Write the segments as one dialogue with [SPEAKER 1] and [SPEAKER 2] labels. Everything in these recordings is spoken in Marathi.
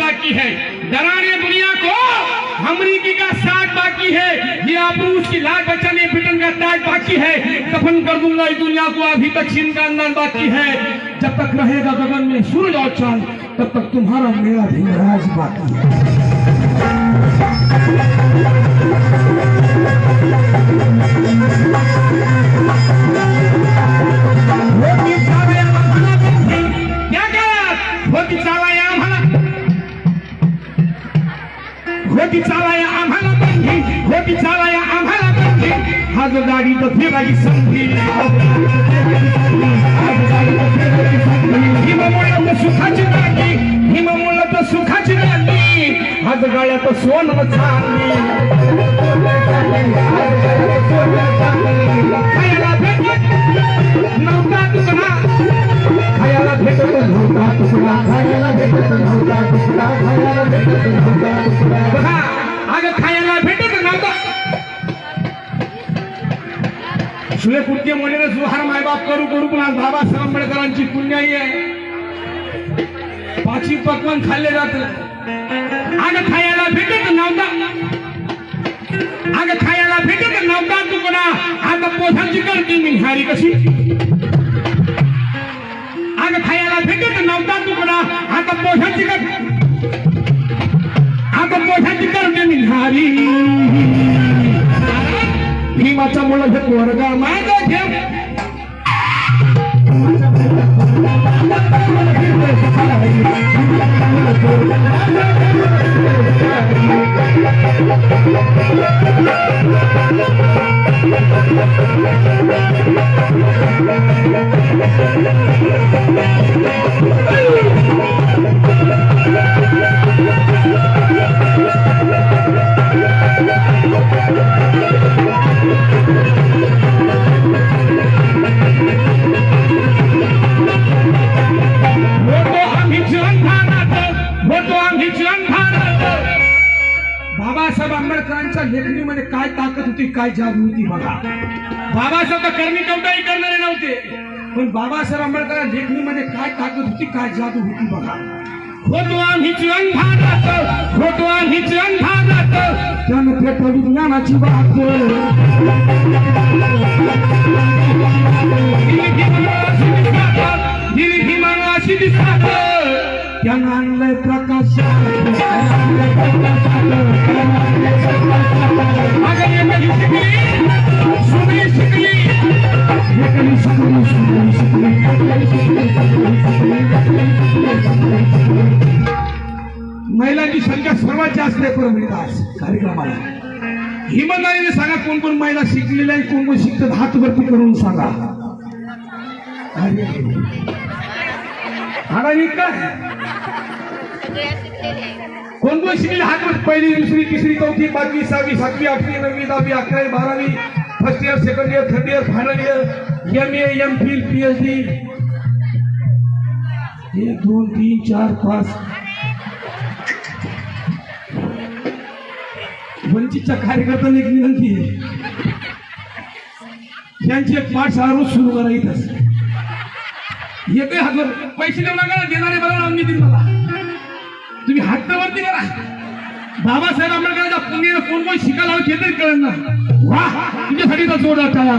[SPEAKER 1] बाकी है। डराने दुनिया को अमरीकी का साथ बाकी है। ये आबरूज की लाल बचाने, ब्रिटेन का ताज बाकी है। दफन कर दूँगा इस दुनिया को, अभी तक चीन का अंदाज बाकी है। जब तक रहेगा गगन में सूरज और चांद तब तक तुम्हारा मेरा भी राज बाकी होती चालाया आम्हाला बंदी. होती चालाया आम्हाला होती चालाया आम्हाला बंदी होती चालाया आज गाडी तर फिरायची संधी हिममुळं तर सुखाची गाडी हिममुळं तर सुखाची आज सोनं चांदी। खायला भेटत नव्हता तुकडा खायला भेटत नव्हता खायला भेटत नव्हता खायला भेटत नव्हता बघा खायला भेटत नव्हता। सुले कुठे म्हणले सुहार मायबाप करू करू पण आज बाबासाहेब आंबेडकरांची पुण्याई आहे. पाचवी पकवान खाल्ले जात आग खायला भेटत नव्हता. आग खायला भेटत नव्हता तू कोणा आता पोसाची करते मी हारी कशी? आग खायला भेटत नव्हता तू कोणा आता पोसाची कर पोरगा माग घेऊ होतो लेखणीमध्ये काय ताकद होती काय जादू होती बघा. बाबासाहेब तर करणी कवटाही करणारे नव्हते. पण बाबासाहेब आंबेडकर लेखणीमध्ये काय ताकद होती काय जादू होती बघा. होतो आम्ही अंधारात होतो आम्ही अंधारात त्यानं पेट विज्ञानाची बात महिलांची संख्या सर्वात जास्त आहे परमितास कार्यक्रमाला. इमानदारीने सांगा कोण कोण महिला शिकलेल्या आणि कोण कोण शिकतात हात वरती करून सांगा. अरे. काय कोण कोण शिकले हात वर पहिली दुसरी तिसरी चौथी पाचवी सहावी सातवी आठवी नववी दहावी अकरावी बारावी first year second year third year final year M A M phil P H D एक दोन तीन चार पाच वंचितच्या कार्यकर्त्यांना एक विनंती आहे. त्यांची एक पाठशाळा रोज सुरू करा इथंच येते हातवर पैसे देऊ नका देणारे बरोबर आम्ही देईल मला तुम्ही हात वरती करा. बाबासाहेब आंबेडकरांच्या पुण्याला कोण कोण शिकायला हवं ते तरी ना. वा तुमच्यासाठी तर जोरदार टाळ्या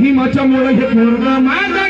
[SPEAKER 1] भीमाच्या मुळे हे पोरग माझ